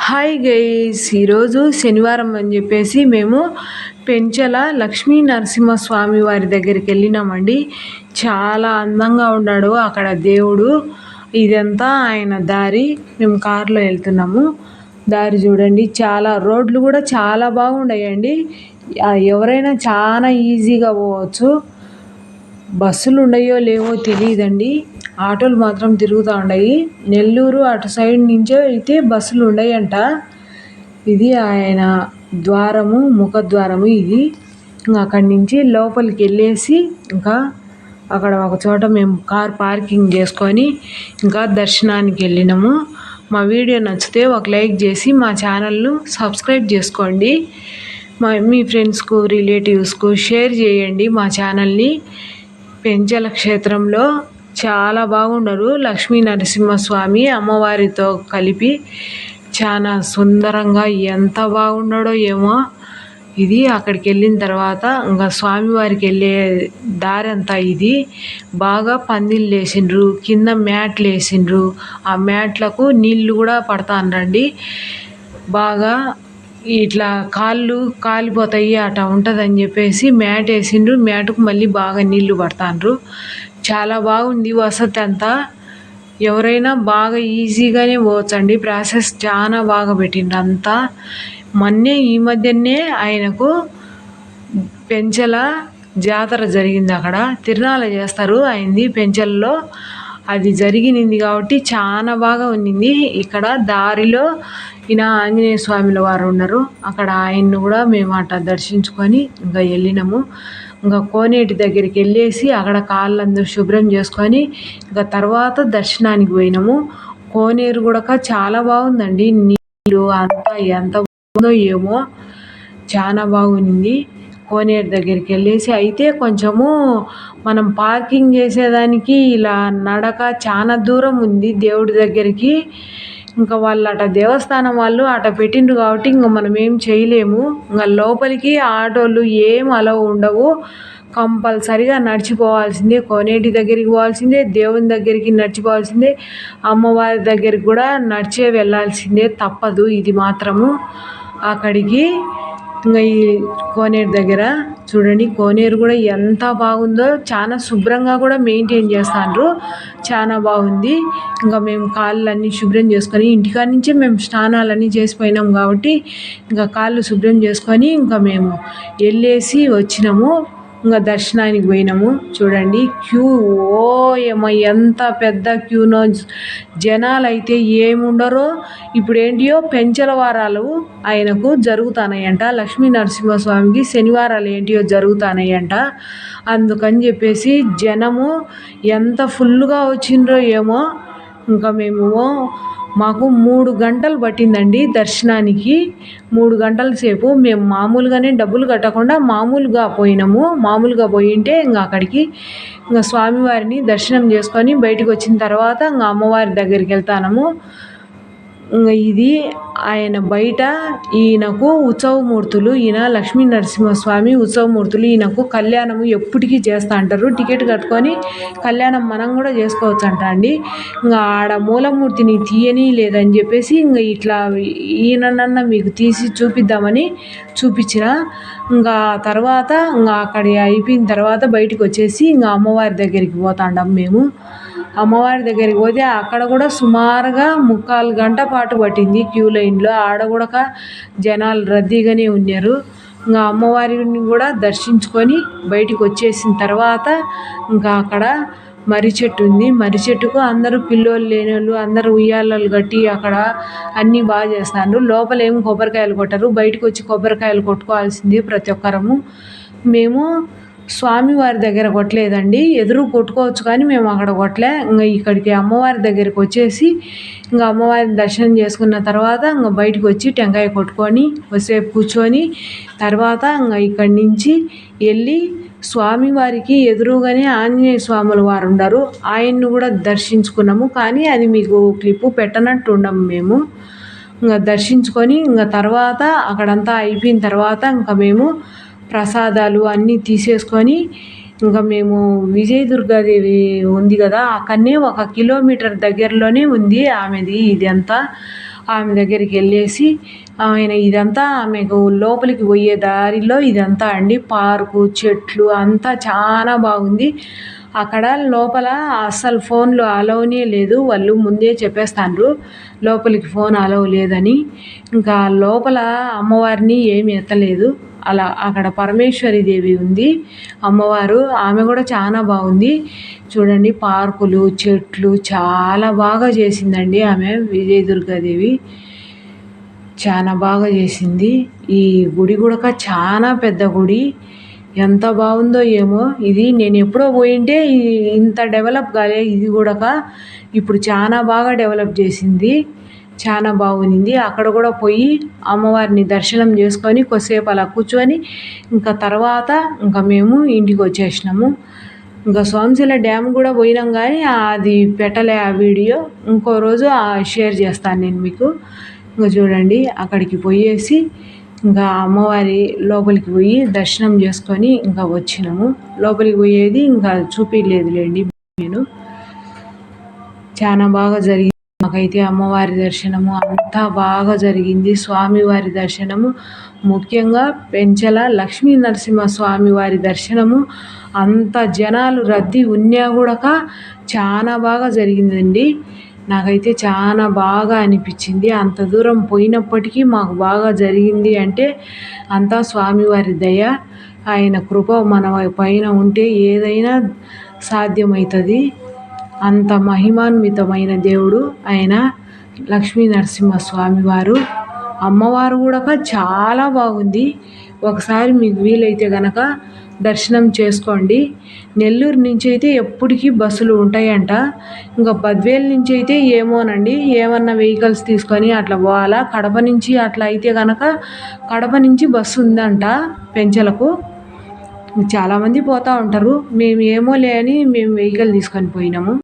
Hi guys ఈరోజు శనివారం అని చెప్పేసి మేము పెంచల లక్ష్మీ నరసింహస్వామి వారి దగ్గరికి వెళ్ళినామండి. చాలా అందంగా ఉన్నాడు అక్కడ దేవుడు. ఇదంతా ఆయన దారి. మేము కారులో వెళ్తున్నాము. దారి చూడండి చాలా రోడ్లు కూడా చాలా బాగున్నాయండి ఎవరైనా చాలా ఈజీగా పోవచ్చు. బస్సులు ఉన్నాయో లేవో తెలియదండి. ఆటోలు మాత్రం తిరుగుతూ ఉన్నాయి నెల్లూరు అటు సైడ్ నుంచే అయితే బస్సులు ఉన్నాయంట ఇది ఆయన ద్వారము ముఖద్వారము ఇది. అక్కడి నుంచి లోపలికి వెళ్ళేసి ఇంకా అక్కడ ఒక చోట మేము కార్ పార్కింగ్ చేసుకొని ఇంకా దర్శనానికి వెళ్ళినాము. మా వీడియో నచ్చితే ఒక లైక్ చేసి మా ఛానల్ను సబ్స్క్రైబ్ చేసుకోండి. మా మీ ఫ్రెండ్స్కు రిలేటివ్స్కు షేర్ చేయండి మా ఛానల్ని. పెంచల క్షేత్రంలో చాలా బాగున్నారు. లక్ష్మీ నరసింహస్వామి అమ్మవారితో కలిపి చాలా సుందరంగా ఎంత బాగున్నాడో ఏమో. ఇది అక్కడికి వెళ్ళిన తర్వాత ఇంకా స్వామివారికి వెళ్ళే దారి అంతా ఇది. బాగా పందిళ్ళు వేసిండ్రు కింద మ్యాట్లు వేసిండ్రు ఆ మ్యాట్లకు నీళ్ళు కూడా పడతానండి బాగా ఇట్లా కాళ్ళు కాలిపోతాయి అట ఉంటుందని చెప్పేసి మ్యాట్ వేసిండ్రు. మ్యాట్కు మళ్ళీ బాగా నీళ్ళు పడతాండ్రు. చాలా బాగుంది వసతి అంతా. ఎవరైనా బాగా ఈజీగానే పోవచ్చండి. ప్రాసెస్ చాలా బాగా పెట్టిండ్రు అంతా. మొన్నే ఈ మధ్యనే ఆయనకు పెంచల జాతర జరిగింది అక్కడ. తిరణాల చేస్తారు అయింది పెంచల్లో. అది జరిగినింది కాబట్టి చాలా బాగా ఉన్నింది. ఇక్కడ దారిలో ఈయన ఆంజనేయ స్వామిల వారు ఉన్నారు. అక్కడ ఆయన్ను కూడా మేము అట్ట దర్శించుకొని ఇంకా వెళ్ళినాము. ఇంకా కోనేటి దగ్గరికి వెళ్ళేసి అక్కడ కాళ్ళందరూ శుభ్రం చేసుకొని ఇంకా తర్వాత దర్శనానికి పోయినాము. కోనేరు కూడా చాలా బాగుందండి. నీళ్ళు అంతా ఎంత బాగుందో ఏమో చాలా బాగుంది. కోనేరు దగ్గరికి వెళ్ళేసి అయితే కొంచెము మనం పార్కింగ్ చేసేదానికి ఇలా నడక చాలా దూరం ఉంది దేవుడి దగ్గరికి. ఇంకా వాళ్ళు అట దేవస్థానం వాళ్ళు అట పెట్టిండ్రు కాబట్టి ఇంకా మనం ఏం చేయలేము. ఇంకా లోపలికి ఆటోలు ఏం అలా ఉండవు. కంపల్సరిగా నడిచిపోవాల్సిందే కోనేటి దగ్గరికి పోవాల్సిందే దేవుని దగ్గరికి నడిచిపోవాల్సిందే అమ్మవారి దగ్గరికి కూడా నడిచే వెళ్ళాల్సిందే తప్పదు. ఇది మాత్రము అక్కడికి. ఇంకా ఈ కోనేరు దగ్గర చూడండి కోనేరు కూడా ఎంత బాగుందో చాలా శుభ్రంగా కూడా మెయింటైన్ చేస్తాండ్రు. చాలా బాగుంది. ఇంకా మేము కాళ్ళు అన్నీ శుభ్రం చేసుకొని ఇంటికాడ నుంచే మేము స్నానాలన్నీ చేసిపోయినాం కాబట్టి ఇంకా కాళ్ళు శుభ్రం చేసుకొని ఇంకా మేము వెళ్ళేసి వచ్చినాము. ఇంకా దర్శనానికి పోయినాము. చూడండి క్యూ ఓ ఏమో ఎంత పెద్ద క్యూనో జనాలు అయితే ఏముండరో ఇప్పుడు ఏంటియో పెంచల వారాలు ఆయనకు జరుగుతానాయంట. లక్ష్మీ నరసింహస్వామికి శనివారాలు ఏంటియో జరుగుతానాయంట. అందుకని చెప్పేసి జనము ఎంత ఫుల్గా వచ్చిండ్రో ఏమో ఇంకా మేము మాకు మూడు గంటలు పట్టిందండి దర్శనానికి. మూడు గంటల సేపు మేము మామూలుగానే డబ్బులు కట్టకుండా మామూలుగా పోయినాము. మామూలుగా పోయింటే ఇంకా అక్కడికి ఇంకా స్వామివారిని దర్శనం చేసుకొని బయటకు వచ్చిన తర్వాత ఇంకా అమ్మవారి దగ్గరికి వెళ్తాము ఇది ఆయన బయట ఈయనకు ఉత్సవమూర్తులు ఈయన లక్ష్మీ నరసింహస్వామి ఉత్సవమూర్తులు ఈయనకు కళ్యాణము ఎప్పటికీ చేస్తూ అంటారు. టికెట్ కట్టుకొని కళ్యాణం మనం కూడా చేసుకోవచ్చు అంట అండి. ఇంకా ఆడ మూలమూర్తిని తీయని లేదని చెప్పేసి ఇంకా ఇట్లా ఈయనన్న మీకు తీసి చూపిద్దామని చూపించిన. ఇంకా తర్వాత ఇంకా అక్కడ అయిపోయిన తర్వాత బయటకు వచ్చేసి ఇంకా అమ్మవారి దగ్గరికి పోతాండం మేము. అమ్మవారి దగ్గరికి పోతే అక్కడ కూడా సుమారుగా ముక్కాలు గంట పాటు పట్టింది క్యూ లైన్లో. ఆడ కూడా జనాలు రద్దీగానే ఉన్నారు. ఇంకా అమ్మవారిని కూడా దర్శించుకొని బయటికి వచ్చేసిన తర్వాత ఇంకా అక్కడ మర్రి చెట్టు ఉంది. మర్రి చెట్టుకు అందరూ పిల్లోళ్ళు లేని వాళ్ళు అందరూ ఉయ్యాలలు కట్టి అక్కడ అన్నీ బాగా చేస్తారు లోపల ఏమి కొబ్బరికాయలు కొట్టరు. బయటకు వచ్చి కొబ్బరికాయలు కొట్టుకోవాల్సింది ప్రతి ఒక్కరము. మేము స్వామివారి దగ్గర కొట్టలేదండి. ఎదురు కొట్టుకోవచ్చు కానీ మేము అక్కడ కొట్టలే. ఇంకా ఇక్కడికి అమ్మవారి దగ్గరికి వచ్చేసి ఇంకా అమ్మవారిని దర్శనం చేసుకున్న తర్వాత ఇంకా బయటకు వచ్చి టెంకాయ కొట్టుకొని కొద్దిసేపు కూర్చొని తర్వాత ఇంకా ఇక్కడి నుంచి వెళ్ళి స్వామివారికి ఎదురుగానే ఆంజనేయ స్వాముల వారు ఉండరు. ఆయన్ను కూడా దర్శించుకున్నాము. కానీ అది మీకు క్లిప్పు పెట్టనట్టు ఉండము మేము. ఇంకా దర్శించుకొని ఇంకా తర్వాత అక్కడంతా అయిపోయిన తర్వాత ఇంకా మేము ప్రసాదాలు అన్నీ తీసేసుకొని ఇంకా మేము విజయ దుర్గాదేవి ఉంది కదా అక్కడనే ఒక కిలోమీటర్ దగ్గరలోనే ఉంది ఆమెది ఇదంతా. ఆమె దగ్గరికి వెళ్ళేసి ఆయన ఇదంతా ఆమెకు లోపలికి పోయే దారిలో ఇదంతా అండి. పార్కు చెట్లు అంతా చాలా బాగుంది. అక్కడ లోపల అస్సలు ఫోన్లు అలౌనే లేదు. వాళ్ళు ముందే చెప్పేస్తాండ్రు లోపలికి ఫోన్ అలౌ లేదని. ఇంకా లోపల అమ్మవారిని ఏమి ఎత్తలేదు. అలా అక్కడ పరమేశ్వరి దేవి ఉంది అమ్మవారు ఆమె కూడా చాలా బాగుంది. చూడండి పార్కులు చెట్లు చాలా బాగా చేసిందండి ఆమె విజయదుర్గాదేవి చాలా బాగా చేసింది. ఈ గుడి కూడా చాలా పెద్ద గుడి. ఎంత బాగుందో ఏమో. ఇది నేను ఎప్పుడో పోయింటే ఇంత డెవలప్ కాలే. ఇది కూడా ఇప్పుడు చాలా బాగా డెవలప్ చేసింది. చాలా బాగుంది. అక్కడ కూడా పోయి అమ్మవారిని దర్శనం చేసుకొని కొద్దిసేపు అలా కూర్చొని ఇంకా తర్వాత ఇంకా మేము ఇంటికి వచ్చేసినాము. ఇంకా సోమశిల డ్యామ్ కూడా పోయినాం కానీ అది పెట్టలే ఆ వీడియో. ఇంకో రోజు షేర్ చేస్తాను నేను మీకు. ఇంకా చూడండి అక్కడికి పోయేసి ఇంకా అమ్మవారి లోపలికి పోయి దర్శనం చేసుకొని ఇంకా వచ్చినాము. లోపలికి పోయేది ఇంకా చూపించలేదులేండి నేను. చాలా బాగా జరిగింది. మాకైతే అమ్మవారి దర్శనము అంతా బాగా జరిగింది. స్వామివారి దర్శనము ముఖ్యంగా పెంచల లక్ష్మీ నరసింహస్వామి వారి దర్శనము అంత జనాలు రద్దీ ఉన్నా కూడా చాలా బాగా జరిగిందండి. నాకైతే చాలా బాగా అనిపించింది. అంత దూరం పోయినప్పటికీ మాకు బాగా జరిగింది అంటే అంతా స్వామివారి దయ ఆయన కృప మన పైన ఉంటే ఏదైనా సాధ్యమవుతుంది అంత మహిమాన్వితమైన దేవుడు ఆయన లక్ష్మీ నరసింహ స్వామివారు అమ్మవారు కూడా చాలా బాగుంది. ఒకసారి మీకు వీలైతే కనుక దర్శనం చేసుకోండి. నెల్లూరు నుంచి అయితే ఎప్పటికీ బస్సులు ఉంటాయంట. ఇంకా పదివేల నుంచి అయితే ఏమోనండి. ఏమన్నా వెహికల్స్ తీసుకొని అట్లా పోవాలా కడప నుంచి అట్లా అయితే కనుక కడప నుంచి బస్సు ఉందంట పెంచలకు. చాలామంది పోతూ ఉంటారు. మేము ఏమో లేని మేము వెహికల్ తీసుకొని పోయినాము.